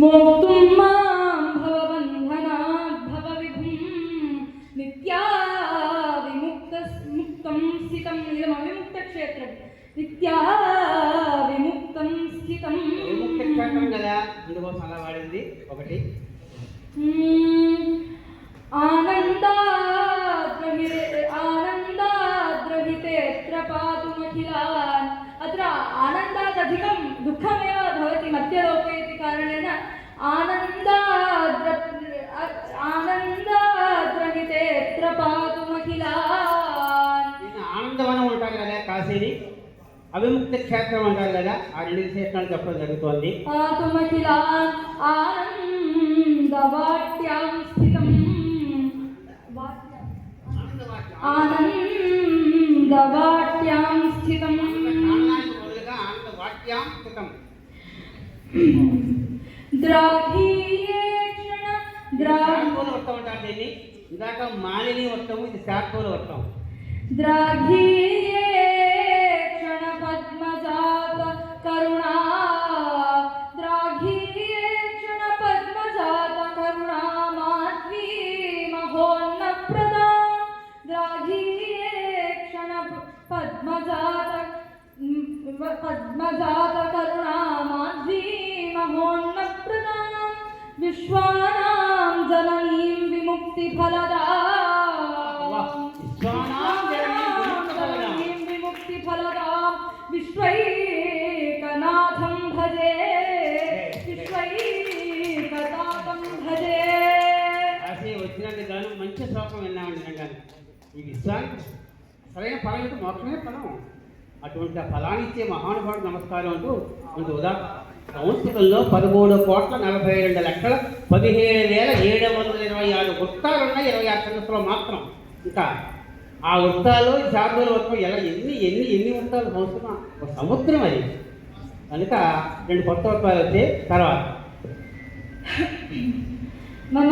మోక్తుం మాం భవబంధనాత్ భవవిభుం నిత్యా విముక్త ముక్తం స్థితం ఇదం అవిముక్త క్షేత్రం నిత్యా విముక్తం స్థితం విముక్త క్షేత్రం కదా? అందుకోసం అలా వాడింది. ఒకటి. ఆనందా ఆనందాద్రహితే త్రపాతుమఖిలాన్ అత్ర ఆనందాద్ దుఃఖమే రాసేది? అవిముక్త క్షేత్రం అంటారు కదా ఆ రెండు క్షేత్రాలు చెప్పడం జరుగుతోంది. ఇందాక మాలిని వస్తాము ఇది శాఖూల వస్తాం ద్రాఘీ पद्मजात पद्मजात करुणा माध्वी महोन्नप्रदा विश्वानां जननीं विमुक्तिफलदा విశ్వానాం జననీం విముక్తిఫలదాం. विमुक्तिफलदां विश्वैकनाथं भजे विश्वैकनाथं भजे కాశీ వచ్చినందుకు గాను మంచి శ్లోకం విన్నామండి నిజంగా ఈ విశ్వానికి సరైన ఫలం ఏంటి మోక్షమే ఫలం. అటువంటి ఆ ఫలాన్ని ఇచ్చే మహానుభావుడు నమస్కారం అంటూ మనకు ఉదాహరణ సంస్కృతంలో పదమూడు కోట్ల నలభై రెండు లక్షల పదిహేను వేల ఏడు వందల ఇరవై ఆరు వృత్తాలు ఉన్నాయి ఇరవై ఆరు సంవత్సరాలు మాత్రం. ఇంకా ఆ వృత్తాలు జాబుల శార్దూల వృత్తం ఎలా ఎన్ని ఎన్ని ఎన్ని వృత్తాలు సంవత్సరం? ఒక సముద్రం అది. కనుక రెండు కొత్త వృత్తాలు వచ్చాయి తర్వాత. मम